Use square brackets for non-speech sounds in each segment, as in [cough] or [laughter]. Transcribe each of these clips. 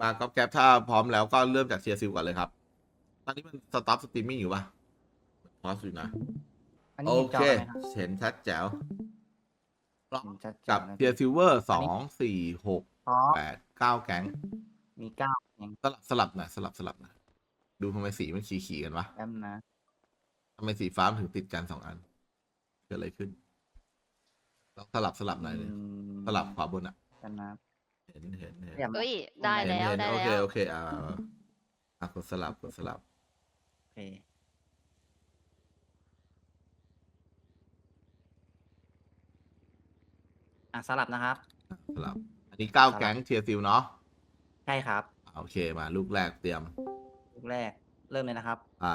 มาก๊อปแก๊ปถ้าพร้อมแล้วก็เริ่มจากเชียร์ซิลก่อนเลยครับ ตอนนี้มันสต็อปสตรีมมิ่งอยู่ปะพอสอยู่นะ อันโอนี้เห็นจเคอไหมครับเห็นชัดแจ๋วเห็นชัดเจกับนนะเทียร์ซิลเวอร์สองสี่หกเพราะแปดเก้าแก๊ง มีเก้าอย่างสลับสลับหน่อยสลับสลับหน่อยดูทำไมสีมันขี่ขี่กันวะแอมนะทำไมสีฟ้ามันถึงติดกันสองอันเกิดอะไรขึ้นลองสลับสลับหน่อยหนึงอืมสลับขวาบนอะกันนะเห็ นเห็นเห็นเรียบเอ้ยได้เห็นแล้วเห็นได้โอเคแล้วโอเคอ่าอะกดสลับกดสลับโอเคอะสลับนะครับ สลับ อันนี้เก้าแก๊งเทียร์ซิลเนาะใช่ครับอะโอเคมาลูกแรกเตรียม ลูกแรก เริ่มเลยนะครับอ่า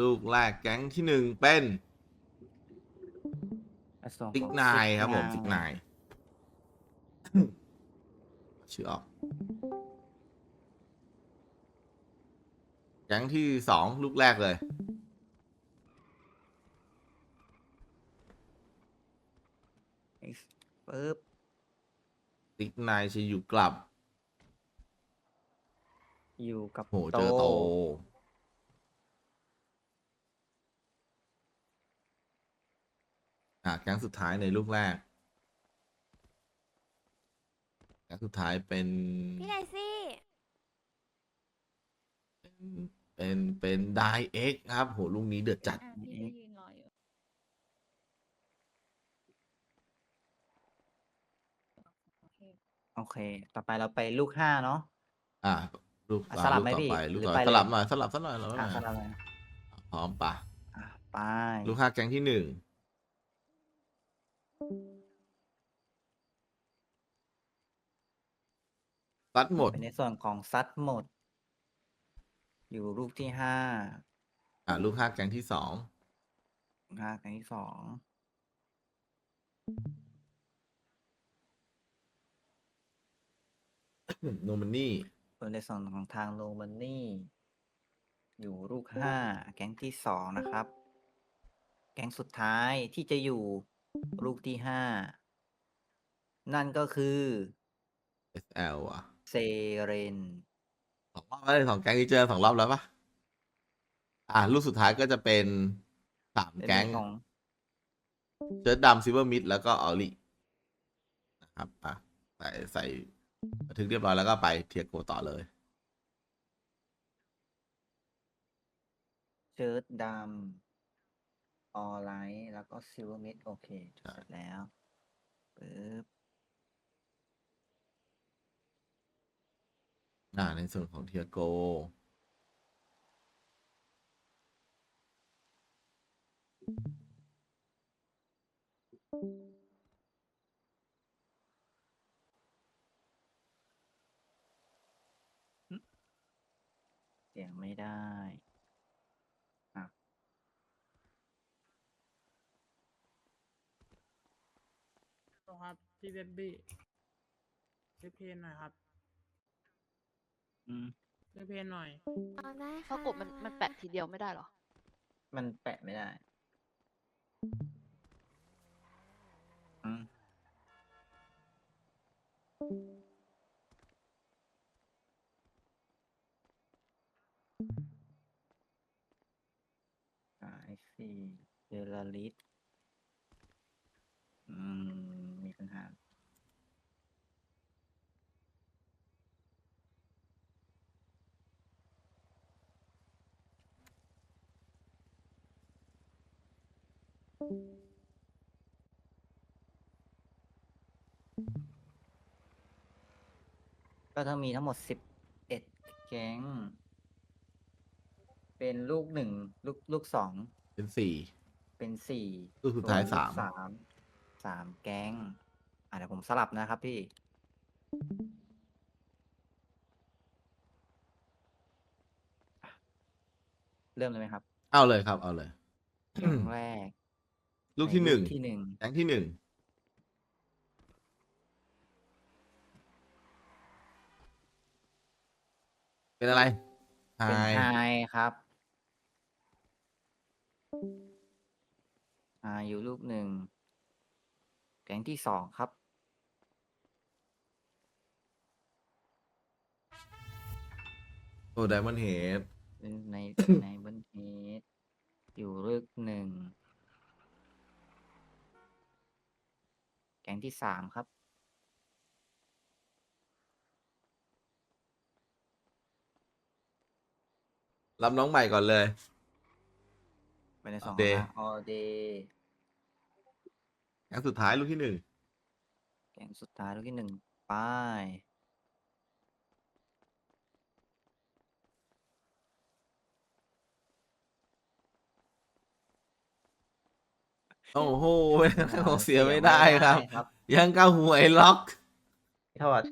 ลูกแรกแก๊งที่หนึ่งเป็นส่วนของซิกนายครับผม Signal ซิกนาย ชื่อออก แก๊งที่สองลูกแรกเลย ปึ๊บซิกนายจะอยู่กลับอยู่กับโหเจอโต อะแก๊งสุดท้ายในลูกแรก แก๊งสุดท้ายเป็น พี่ไนซี่เป็นเป็นไดเอ็กครับ โหลูกนี้เดือดจัด อะพี่ก็ยืนรออยู่โอเคโอเค ต่อไปเราไปลูกห้าเนาะ อะลูกอะอะสลับลูกไหมต่อพี่ไปลูกหรือต่อไปไปเลย สลับหน่อยสลับสักหน่อยแล้วอะนะสลับเลยพร้อมปะอะไปลูกห้าแก๊งที่หนึ่ง ตัดหมดเป็นในส่วนของซัดหมด อยู่ลูกที่ห้าอะลูกห้าแก๊งที่สองห้าครั้งที่สองโนมันนี่เป็นในส่วนของทางโรมันนี่ อยู่ลูกห้าแก๊งที่สองนะครับ แก๊งสุดท้ายที่จะอยู่ลูกที่ห้านั่นก็คือ SL อะ เซเรนสองรอบแล้วสองแก๊งที่เจอสองรอบแล้วปะอะลูกสุดท้ายก็จะเป็นสามเป็นแก๊งของเชิร์ดดำซิลเวอร์มิดแล้วก็ออลลี่นะครับอะใส่ใส่บันทึกเรียบร้อยแล้วก็ไปเทียโกต่อเลย เชิร์ตดำออไลท์แล้วก็ซิลเวอร์มิดโอเคเสร็จแล้วปึ๊บ อ่าในส่วนของเทียโก เสียงไม่ได้อะครับพี่เบนบี้ช่วยเพนหน่อยครับ อืมช่วยเพนหน่อย เอาได้ค่ะเพราะกบมันมันแปะทีเดียวไม่ได้เหรอ มันแปะไม่ได้ อืมอ่าไอซีเดลาลิสอืม มีปัญหา ก็ต้องมีทั้งหมดสิบเอ็ดแก๊ง เป็นลูกหนึ่งลูกลูกสองเป็นสี่ เป็นสี่ลูกสุดท้ายรวสาม สามสามแก๊ง อะเดี๋ยวผมสลับนะครับพี่ เริ่มเลยไหมครับ เอาเลยครับ เอาเลย แก๊งแรก ลูกที่หนึ่งที่หนึ่งแรงที่หนึ่งเป็นอะไรเป็นทายครับอ่าอยู่ลูกหนึ่งแกงที่สองครับ โอ้ไดมอนเฮดในในบนเฮดอยู่ลูกหนึ่ง ก๊งที่สามครับ รับน้องใหม่ก่อนเลย ไปในสอง All day ออเดย์แก๊งสุดท้ายลูกที่หนึ่ง แก๊งสุดท้ายลูกที่หนึ่งไป้าย โอ้โหเสียไม่ได้ครับครับ ยังก้าหวยล็อกทอด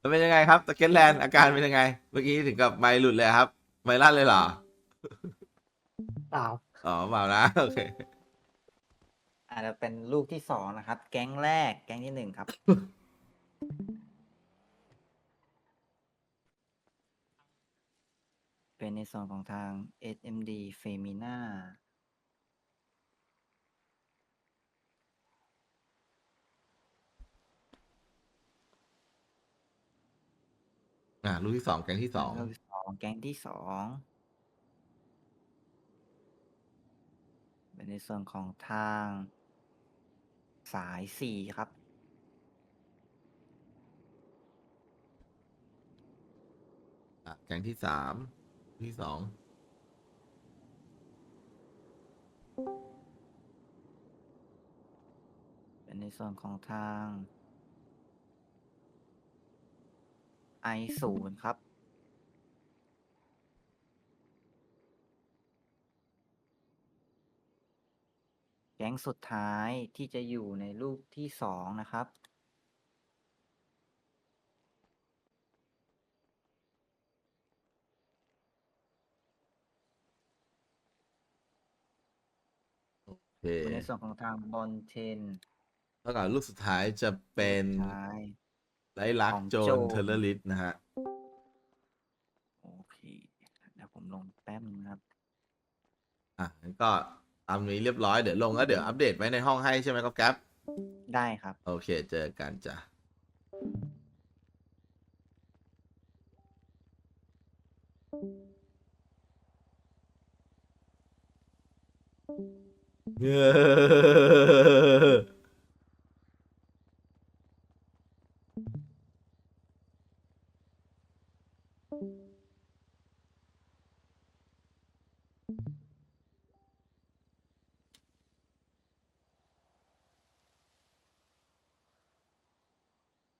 มันเป็นยังไงครับตะเก็ตแลนด์อาการเป็นยังไง เมื่อกี้ถึงกับไมค์หลุดเลยครับ ไมค์ลั่นเลยเหรอเปล่าอ๋อเปล่านะโอเคอาจจะเป็นลูกที่สองนะครับ แก๊งแรก แก๊งที่หนึ่งครับ เป็นในส่วนของทาง SMD Femina อ่าลูกที่สองแก๊งที่สองลูกที่สองแก๊งที่สองเป็นในส่วนของทางสายสี่ครับ อะแก๊งที่สาม ที่สองเป็นในส่วนของทาง i ศูนย์ครับ แก๊งสุดท้ายที่จะอยู่ในลูกที่สองนะครับ เคเป็นในส่วนของทางบอลเทนแล้วก็ลูกสุดท้ายจะเป็นท้าย ไลลักของโจโจนนเทเลอร์ลิสนะฮะ โอเคเดี๋ยวผมลงแป๊บนึงครับ อะงั้นก็ตามนี้เรียบร้อยเดี๋ยวลงแล้วเดี๋ยวอัปเดตไว้ในห้องให้ใช่ไหมครับแก๊ปได้ครับ โอเคเจอกันจ้ะ Thank [laughs] you.